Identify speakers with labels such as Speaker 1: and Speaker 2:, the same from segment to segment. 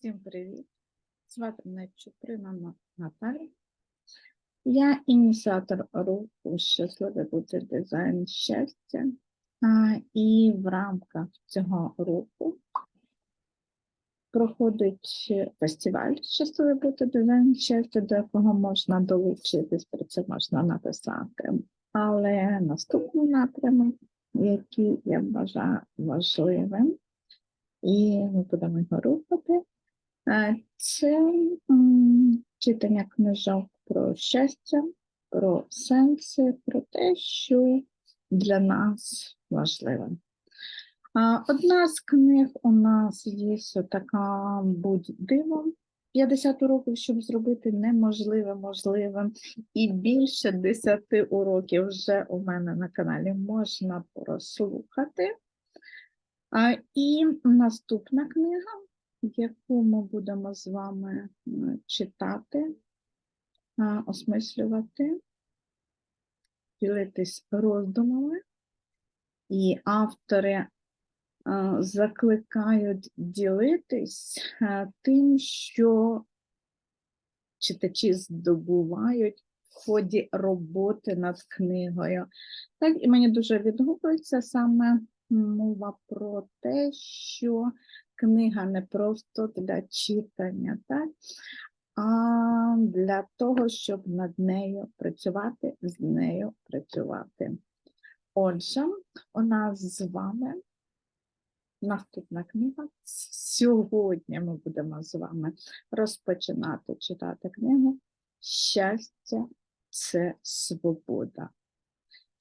Speaker 1: Всім привіт! Звати мене Чуприна На- Наталя. Я ініціатор руху Щасливий бути дизайн щастя. А, І в рамках цього руху проходить фестиваль Щасливий бути дизайн щастя, до якого можна долучитись, про це можна написати. Але наступний напрямок, який я вважаю важливим, і ми будемо його рухати, Це читання книжок про щастя, про сенси, про те, що для нас важливе. Одна з книг у нас є така будь дивом. 50 уроків, щоб зробити неможливе можливим. І більше 10 уроків вже у мене на каналі можна прослухати. А, І наступна книга яку ми будемо з вами читати, осмислювати, ділитись роздумами. І автори закликають ділитись тим, що читачі здобувають в ході роботи над книгою. Так, і мені дуже відгукується саме мова про те, що книга не просто для читання, так? а для того, щоб над нею працювати, з нею працювати. Отже, у нас з вами наступна книга. Сьогодні ми будемо з вами розпочинати читати книгу Щастя це свобода.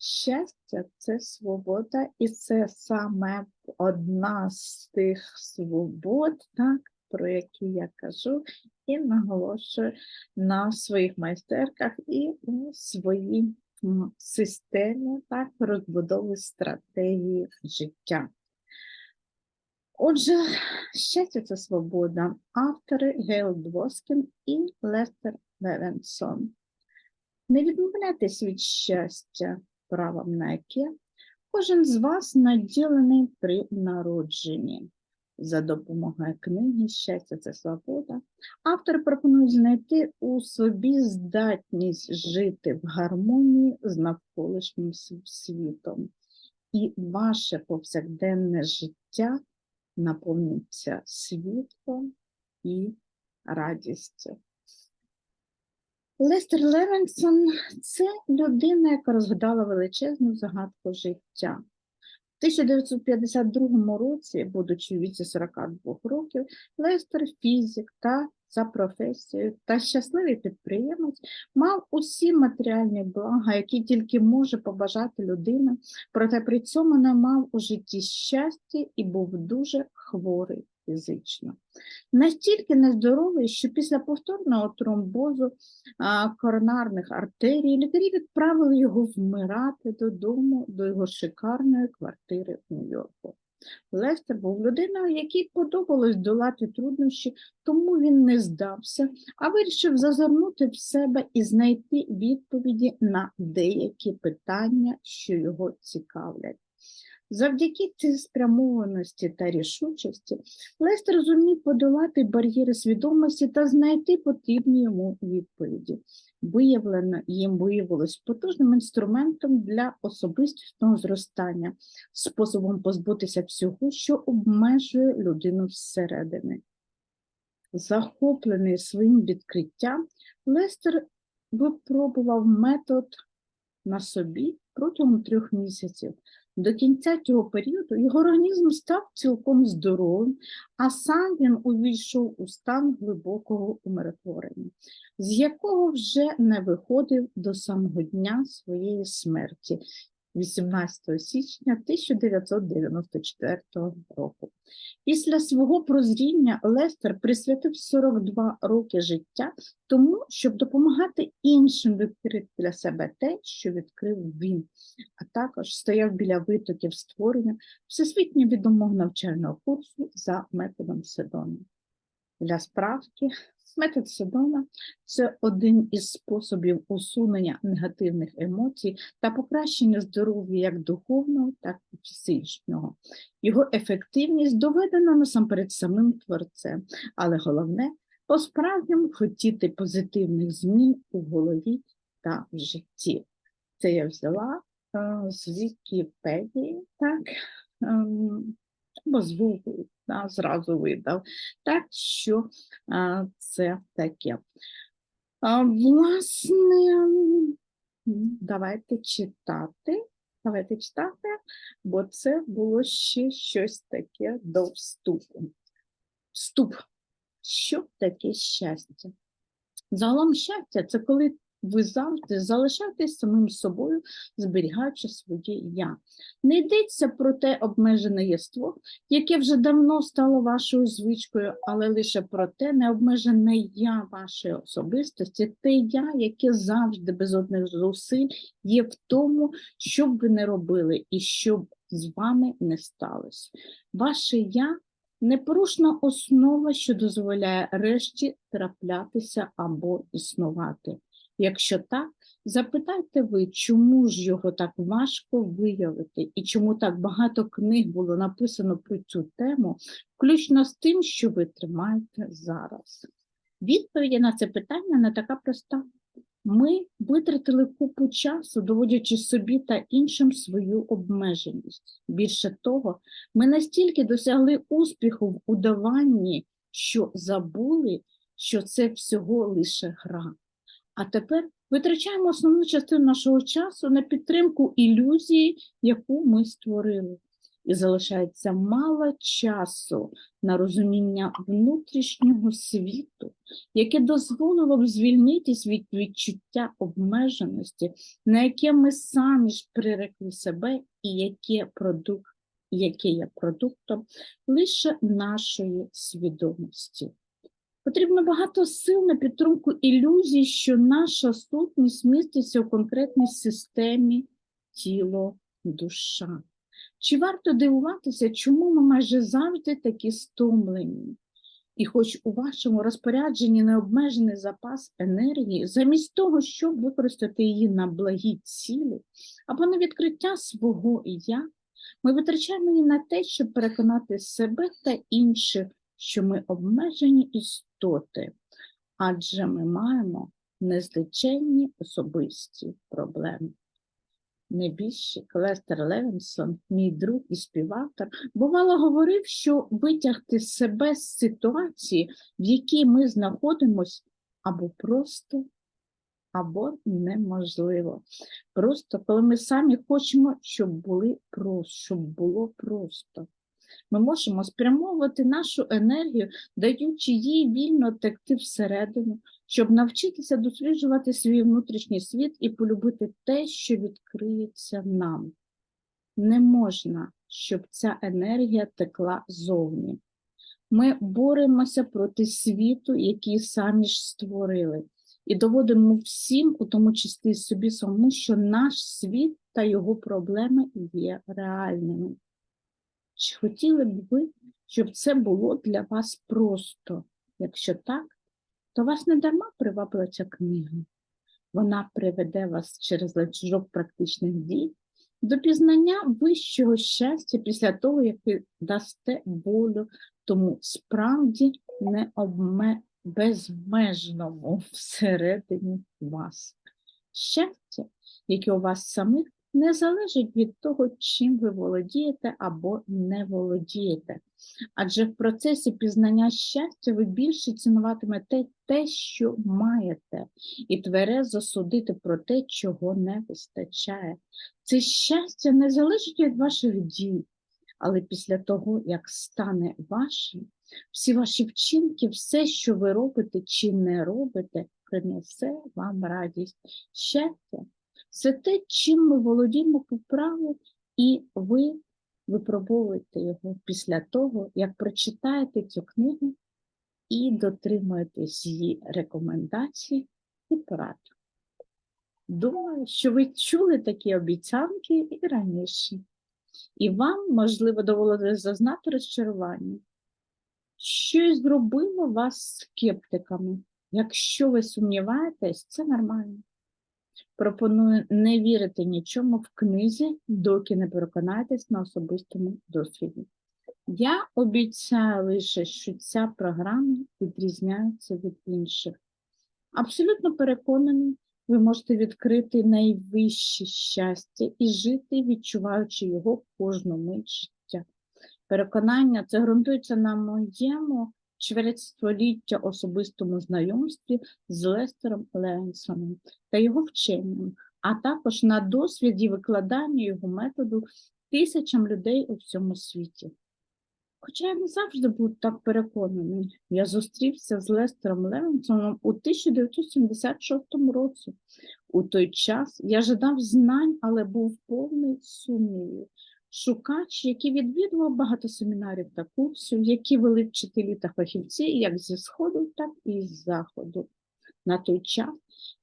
Speaker 1: Щастя це свобода, і це саме одна з тих свобод, так, про які я кажу, і наголошую на своїх майстерках і у своїй системі так, розбудови стратегії життя. Отже, щастя це свобода. Автори Гейл Двоскін і Лестер Левенсон. Не відмовляйтесь від щастя, правом на яке кожен з вас наділений при народженні. За допомогою книги Щастя це свобода. Автор пропонує знайти у собі здатність жити в гармонії з навколишнім світом. І ваше повсякденне життя наповниться світлом і радістю. Лестер Левенсон це людина, яка розгадала величезну загадку життя. В 1952 році, будучи у віці 42 років, Лестер фізик та за професією та щасливий підприємець мав усі матеріальні блага, які тільки може побажати людина, проте при цьому не мав у житті щастя і був дуже хворий фізично. Настільки нездоровий, що після повторного тромбозу коронарних артерій лікарі відправили його вмирати додому до його шикарної квартири в Нью-Йорку. Лестер був людиною, якій подобалось долати труднощі, тому він не здався, а вирішив зазирнути в себе і знайти відповіді на деякі питання, що його цікавлять. Завдяки цілеспрямованості та рішучості Лестер зумів подолати бар'єри свідомості та знайти потрібні йому відповіді. Виявлено їм виявилось потужним інструментом для особистісного зростання, способом позбутися всього, що обмежує людину зсередини. Захоплений своїм відкриттям, Лестер випробував метод на собі протягом трьох місяців. До кінця цього періоду його організм став цілком здоровим, а сам він увійшов у стан глибокого умиротворення, з якого вже не виходив до самого дня своєї смерті 18 січня 1994 року. Після свого прозріння Лестер присвятив 42 роки життя тому, щоб допомагати іншим відкрити для себе те, що відкрив він, а також стояв біля витоків створення всесвітньо відомого навчального курсу за методом Седони. Для справки метод Содома це один із способів усунення негативних емоцій та покращення здоров'я як духовного, так і фізичного. Його ефективність доведена насамперед самим творцем, але головне по-справжньому хотіти позитивних змін у голові та в житті. Це я взяла з Вікіпедії, так, ем, або з да, зразу видав. Так що а, це таке. А, власне, давайте читати. Давайте читати, бо це було ще щось таке до вступу. Вступ. Що таке щастя? Загалом щастя це коли ви завжди залишаєтесь самим собою, зберігаючи своє я. Не йдеться про те обмежене єство, яке вже давно стало вашою звичкою, але лише про те необмежене я вашої особистості, те я, яке завжди без одних зусиль є в тому, що б ви не робили і що б з вами не сталося. Ваше я непорушна основа, що дозволяє решті траплятися або існувати. Якщо так, запитайте ви, чому ж його так важко виявити, і чому так багато книг було написано про цю тему, включно з тим, що ви тримаєте зараз. Відповідь на це питання не така проста. Ми витратили купу часу, доводячи собі та іншим свою обмеженість. Більше того, ми настільки досягли успіху в удаванні, що забули, що це всього лише гра. А тепер витрачаємо основну частину нашого часу на підтримку ілюзії, яку ми створили. І залишається мало часу на розуміння внутрішнього світу, яке дозволило б звільнитись від відчуття обмеженості, на яке ми самі ж прирекли себе, і яке, продукт, яке є продуктом лише нашої свідомості. Потрібно багато сил на підтримку ілюзій, що наша сутність міститься в конкретній системі тіло, душа. Чи варто дивуватися, чому ми майже завжди такі стомлені? І хоч у вашому розпорядженні необмежений запас енергії, замість того, щоб використати її на благі цілі або на відкриття свого я, ми витрачаємо її на те, щоб переконати себе та інших, що ми обмежені істоти, адже ми маємо незліченні особисті проблеми. Небіжчик Лестер Левінсон, мій друг і співавтор, бувало говорив, що витягти себе з ситуації, в якій ми знаходимося, або просто, або неможливо. Просто коли ми самі хочемо, щоб, були просто, щоб було просто. Ми можемо спрямовувати нашу енергію, даючи їй вільно текти всередину, щоб навчитися досліджувати свій внутрішній світ і полюбити те, що відкриється нам. Не можна, щоб ця енергія текла зовні. Ми боремося проти світу, який самі ж створили, і доводимо всім, у тому числі собі самому, що наш світ та його проблеми є реальними. Чи хотіли б ви, щоб це було для вас просто? Якщо так, то вас не дарма привабила ця книга. Вона приведе вас через ланцюжок практичних дій до пізнання вищого щастя після того, як ви дасте болю, тому справді не обме... безмежному всередині вас. Щастя, яке у вас самих не залежить від того, чим ви володієте або не володієте. Адже в процесі пізнання щастя ви більше цінуватимете те, що маєте, і тверезо судити про те, чого не вистачає. Це щастя не залежить від ваших дій, але після того, як стане вашим, всі ваші вчинки, все, що ви робите чи не робите, принесе вам радість. Щастя це те, чим ми володіємо по праву, і ви випробовуєте його після того, як прочитаєте цю книгу і дотримуєтесь її рекомендацій і порад. Думаю, що ви чули такі обіцянки і раніше, і вам, можливо, довелося зазнати розчарування. Щось зробило вас скептиками. Якщо ви сумніваєтесь, це нормально. Пропоную не вірити нічому в книзі, доки не переконаєтесь на особистому досвіді. Я обіцяю лише, що ця програма відрізняється від інших. Абсолютно переконаний, ви можете відкрити найвище щастя і жити, відчуваючи його кожну мить життя. Переконання це ґрунтується на моєму чверть століття особистому знайомстві з Лестером Ленсоном та його вченням, а також на досвіді викладання його методу тисячам людей у всьому світі. Хоча я не завжди був так переконаний, я зустрівся з Лестером Левінсоном у 1976 році. У той час я жадав знань, але був повний сумнівів. Шукач, який відвідував багато семінарів та курсів, які вели вчителі та фахівці як зі Сходу, так і з Заходу. На той час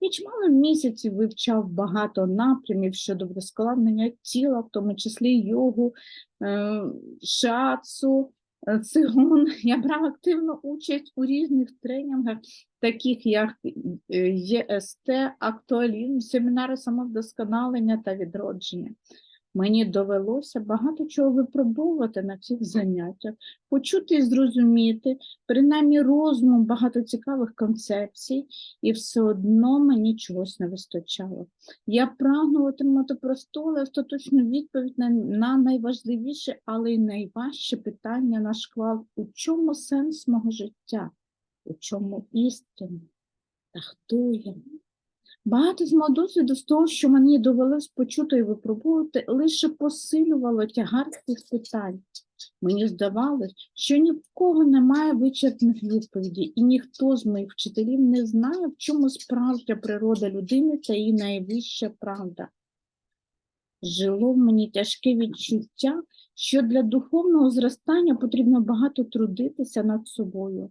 Speaker 1: я чимало місяців вивчав багато напрямів щодо вдосконалення тіла, в тому числі йогу, е, шацу, е, цигун. Я брав активну участь у різних тренінгах, таких як е, ЄСТ, актуалізм, семінари самовдосконалення та відродження. Мені довелося багато чого випробовувати на цих заняттях, почути і зрозуміти, принаймні розумом багато цікавих концепцій, і все одно мені чогось не вистачало. Я прагнув отримати просту, але остаточну відповідь на, на найважливіше, але й найважче питання на шквал: у чому сенс мого життя? У чому істина? Та хто я? Багато з мого досвіду з того, що мені довелось почути і випробувати, лише посилювало тягар цих питань. Мені здавалось, що ні в кого немає вичерпних відповідей, і ніхто з моїх вчителів не знає, в чому справжня природа людини та її найвища правда. Жило в мені тяжке відчуття, що для духовного зростання потрібно багато трудитися над собою,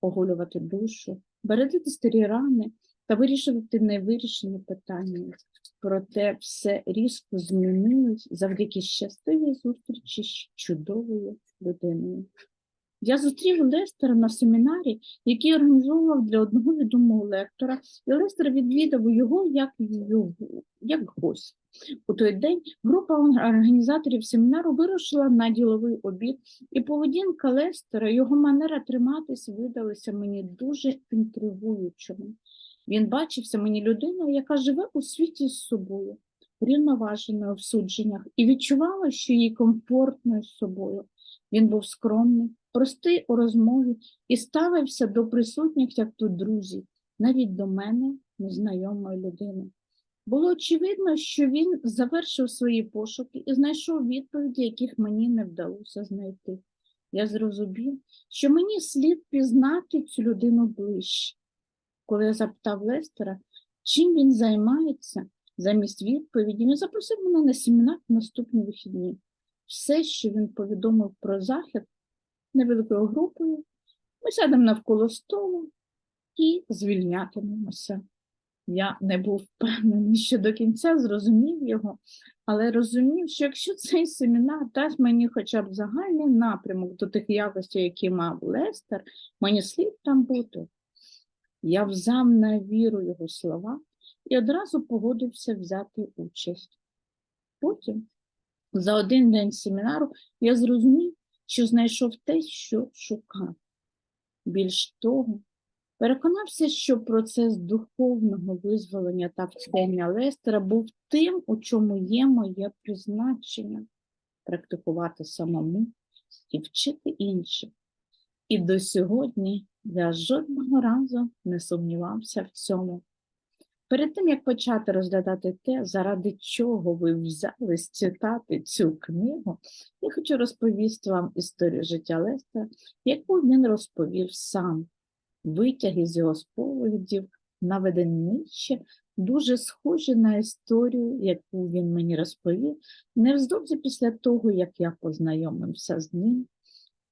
Speaker 1: оголювати душу, бередити старі рани та вирішувати невирішені питання. Проте все різко змінилось завдяки щасливій зустрічі з чудовою людиною. Я зустрів Лестера на семінарі, який організовував для одного відомого лектора, і Лестер відвідав його як, його, як гость. У той день група організаторів семінару вирушила на діловий обід, і поведінка Лестера, його манера триматись видалися мені дуже інтригуючими. Він бачився мені людиною, яка живе у світі з собою, рівноваженою в судженнях, і відчувала, що їй комфортно з собою. Він був скромний, простий у розмові і ставився до присутніх, як тут друзі, навіть до мене, незнайомої людини. Було очевидно, що він завершив свої пошуки і знайшов відповіді, яких мені не вдалося знайти. Я зрозумів, що мені слід пізнати цю людину ближче. Коли я запитав Лестера, чим він займається, замість відповіді, він запросив мене на семінар в наступні вихідні. Все, що він повідомив про захід невеликою групою, ми сядемо навколо столу і звільнятимемося. Я не був впевнений, що до кінця зрозумів його, але розумів, що якщо цей семінар дасть мені хоча б загальний напрямок до тих якостей, які мав Лестер, мені слід там бути. Я взяв на віру його слова і одразу погодився взяти участь. Потім, за один день семінару, я зрозумів, що знайшов те, що шукав. Більш того, переконався, що процес духовного визволення та вчення Лестера був тим, у чому є моє призначення практикувати самому і вчити інших. І до сьогодні я жодного разу не сумнівався в цьому. Перед тим, як почати розглядати те, заради чого ви взялись читати цю книгу, я хочу розповісти вам історію життя Леста, яку він розповів сам. Витяги з його сповідів, наведені дуже схожі на історію, яку він мені розповів, невздовзі після того, як я познайомився з ним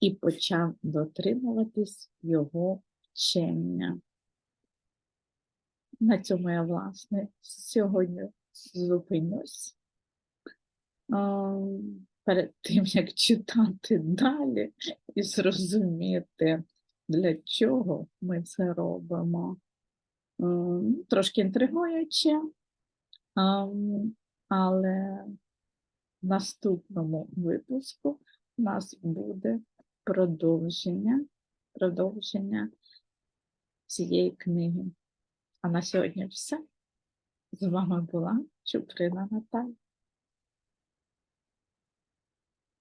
Speaker 1: і почав дотримуватись його вчення. На цьому я, власне, сьогодні зупинюсь. перед тим, як читати далі і зрозуміти, для чого ми це робимо. Трошки інтригуюче, але в наступному випуску у нас буде продовження, продовження цієї книги. А на сьогодні все. З вами була Чуприна Наталя.